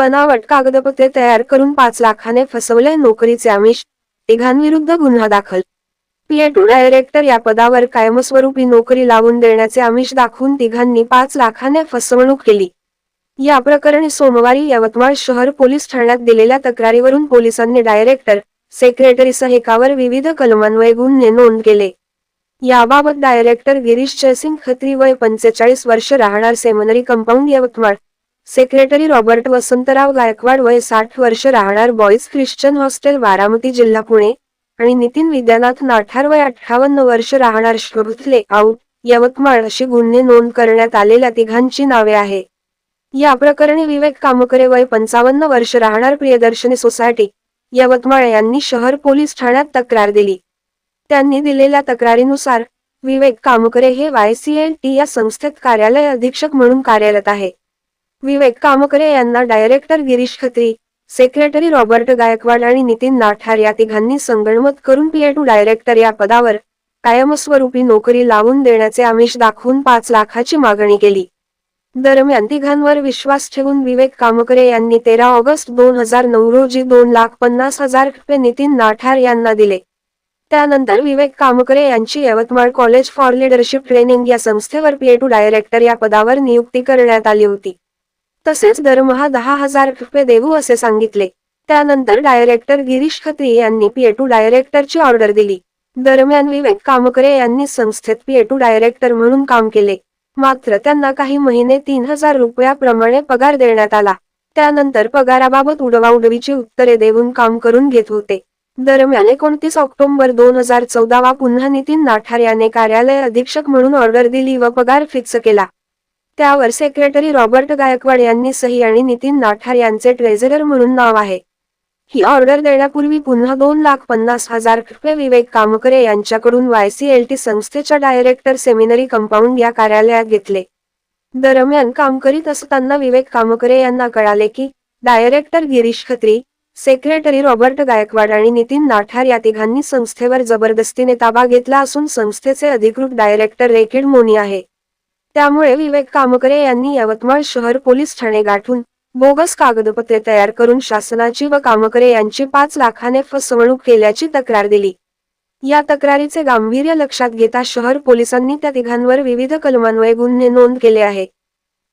बनावट कागदपत्रे तयार करून पाच लाखाने फसवले नोकरीचे आमिष. तिघांविरुद्ध गुन्हा दाखल. पीएटू डायरेक्टर या पदावर कायमस्वरूपी नोकरी लावून देण्याचे आमिष दाखवून तिघांनी पाच लाखाने फसवणूक केली. या प्रकरणी सोमवारी यवतमाळ शहर पोलीस ठाण्यात दिलेल्या तक्रारीवरून पोलिसांनी डायरेक्टर सेक्रेटरीसह एकावर विविध कलमान्वये गुन्हे नोंद केले. याबाबत डायरेक्टर गिरीश जयसिंग खत्री वय पंचेचाळीस वर्ष राहणार seminary compound Yavatmal. Secretary Robert Vasantrao Gaikwad वय साठ वर्ष राहणार बॉईज ख्रिश्चन हॉस्टेल बारामती जिल्हा पुणे. आणि नितीन विद्यानाथ नाठार वय अठ्ठावन्न वर्ष राहणार श्रुथले आऊट यवतमाळ अशी गुन्हे नोंद करण्यात आलेल्या तिघांची नावे आहे. या प्रकरणी विवेक कामकरे वय पंचावन्न वर्ष राहणार प्रियदर्शनी सोसायटी यवतमाळ यांनी शहर पोलीस ठाण्यात तक्रार दिली. त्यांनी दिलेल्या तक्रारीनुसार विवेक कामकरे हे वायसीएल टी या संस्थेत कार्यालय अधीक्षक म्हणून कार्यरत आहे. विवेक कामकरे यांना director Girish Khatri secretary Robert Gaikwad आणि नितीन नाठार या तिघांनी संगणमत करून पीएटू डायरेक्टर या पदावर कायमस्वरूपी नोकरी लावून देण्याचे आमिष दाखवून पाच लाखाची मागणी केली. दरम्यान तिघांवर विश्वास ठेवून विवेक कामकरे यांनी तेरा ऑगस्ट दोन हजार नऊ रोजी दोन लाख पन्नास हजार रुपये नितीन नाठार यांना दिले. त्यानंतर विवेक कामकरे यांची Yavatmal college for leadership training या संस्थेवर पीएटू डायरेक्टर या पदावर नियुक्ती करण्यात आली होती. तसेच दरमहा दहा हजार रुपये देऊ असे सांगितले. त्यानंतर डायरेक्टर गिरीश खत्री यांनी पीएटू डायरेक्टरची ऑर्डर दिली. दरम्यान विवेक कामकरे यांनी संस्थेत पीएटू डायरेक्टर म्हणून काम केले. मात्र त्यांना काही महिने तीन हजार रुपयाप्रमाणे पगार देण्यात आला. त्यानंतर पगाराबाबत उडवाउडवीची उत्तरे देऊन काम करून घेत होते. दरम्यान एकोणतीस ऑक्टोबर दोन हजार चौदावा पुन्हा नितीन नाठार याने कार्यालय अधीक्षक म्हणून ऑर्डर दिली व पगार फिक्स केला. त्यावर सेक्रेटरी रॉबर्ट गायकवाड यांनी सही आणि नितीन नाठार यांचे ट्रेझरर म्हणून नाव आहे. ही ऑर्डर देण्यापूर्वी पुन्हा दोन लाख पन्नास हजार रुपये विवेक कामकरे यांच्याकडून वायसीएलटी संस्थेच्या डायरेक्टर सेमिनरी कंपाऊंड या कार्यालयात घेतले. दरम्यान काम करीत असताना विवेक कामकरे यांना कळाले की director Girish Khatri secretary Robert Gaikwad आणि नितीन नाठार या तिघांनी संस्थेवर जबरदस्तीने ताबा घेतला असून संस्थेचे अधिकृत डायरेक्टर रेकिड मोनी आहे. त्यामुळे विवेक कामकरे यांनी यवतमाळ शहर पोलीस ठाणे गाठून बोगस कागदपत्रे तयार करून शासनाची व कामकरे यांची पाच लाखाने फसवणूक केल्याची तक्रार दिली. या तक्रारीचे गांभीर्य लक्षात घेता शहर पोलिसांनी त्या तिघांवर विविध कलमान्वये गुन्हे नोंद केले आहे